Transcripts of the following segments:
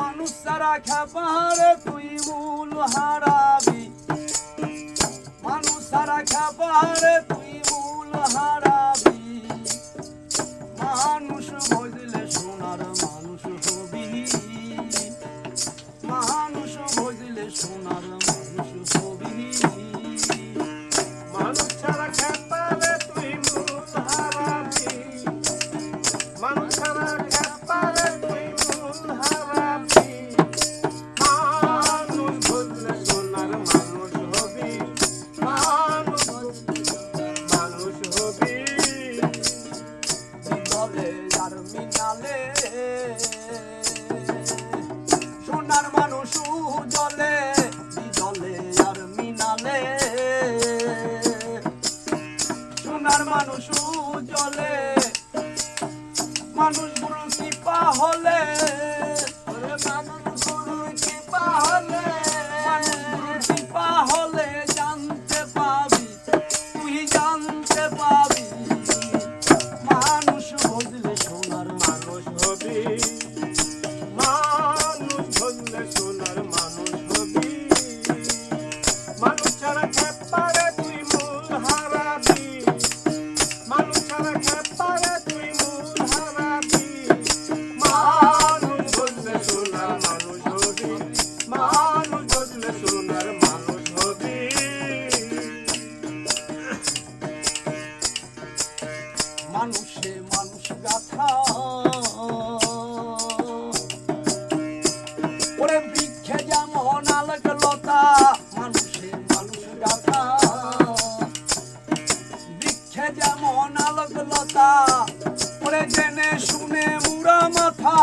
মানুষ সারা খাবারে তুই মূল হারাবি। মানুষ সারা পাহাড়ে তুই মূল হারাবি। বিদলে যার মিনালে। সোনার মানুষ জলে জলে আর মিনালে। সোনার মানুষ জলে মানুষ গুরু কৃপা হলে মানুষে মানুষ গাথা। ওরে বৃক্ষে যেমন আলোক লতা মানুষে মানুষ গাথা। বৃক্ষে যেমন আলোক লতা ওরে জেনে শুনে মুড়া মাথা।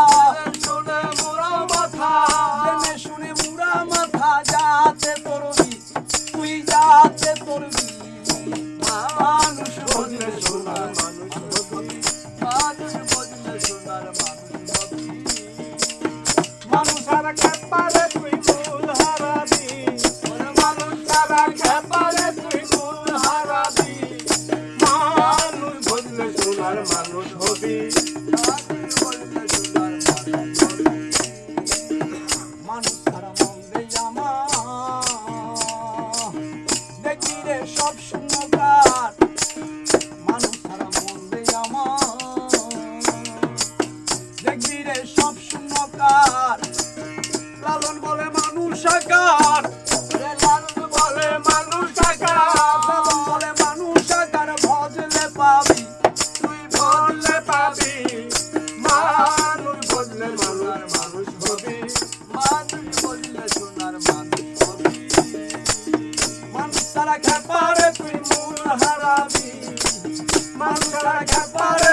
শুনে মুড়া মাথা জেনে শুনে মুড়া মাথা, যাতে তোরবি তুই যাতে তোরবি বুঝলে বদলে সোনার মানুষ মানুষ বদলে সোনার মানুষ মানুষ ছাড়া খেপালে তুই মূল হারাবি মানুষ সারা খেপালে তুই মূল হারাবি মানুষ বুঝলে সোনার মানুষ হবি। আকার পাবি, তুই ভজলে পাবি। মানুষ মানুষ মানুষ হবি মানুষ বদলে সোনার মানুষ মানুষ তারা খেপারে তুই মূল হারাবি। মানুষ তারা খেপারে